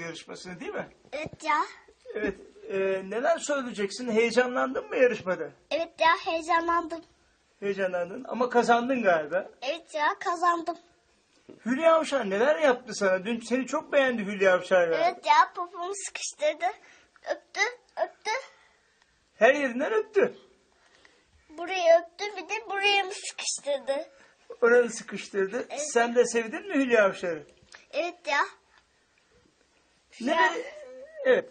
Yarışmasını değil mi? Evet ya. Evet. e, neler söyleyeceksin? Heyecanlandın mı yarışmada? Evet ya heyecanlandım. Heyecanlandın ama kazandın galiba. Evet ya kazandım. Hülya Avşar neler yaptı sana? Dün seni çok beğendi Hülya Avşar. galiba. Evet ya popomu sıkıştırdı. Öptü öptü. Her yerinden öptü. Burayı öptü bir de buraya mı sıkıştırdı? Oranı sıkıştırdı. Evet. Sen de sevdin mi Hülya Avşar'ı? Evet ya. Neler, evet.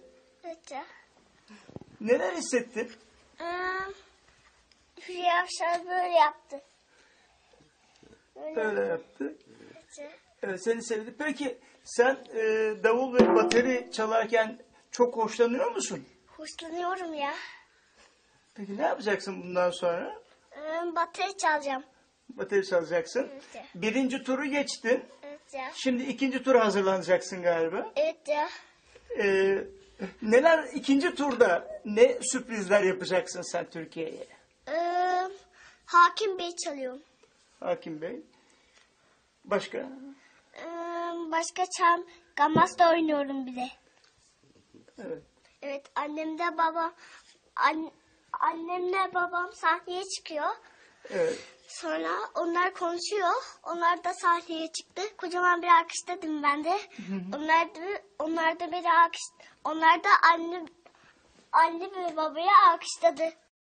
Neler hissettin? Hülya Avşar böyle yaptı. Böyle Öyle yaptı. Evet seni sevdi. Peki sen e, davul ve bateri çalarken çok hoşlanıyor musun? Hoşlanıyorum ya. Peki ne yapacaksın bundan sonra? Ee, bateri çalacağım. Bateri çalacaksın. Evet. Birinci turu geçtin. Ya. Şimdi ikinci tura hazırlanacaksın galiba. Evet ya. Ee, neler ikinci turda ne sürprizler yapacaksın sen Türkiye'ye? Ee, Hakim Bey çalıyorum. Hakim Bey. Başka? Ee, başka çam gamasta oynuyorum bir de. Evet. Evet annem de babam an, annemle babam sahneye çıkıyor. Evet. Sonra onlar konuşuyor. Onlar da sahneye çıktı. Kocaman bir alkışladım ben de. Onlar da onlar da beni alkış onlar da anne anne ve babaya alkışladı.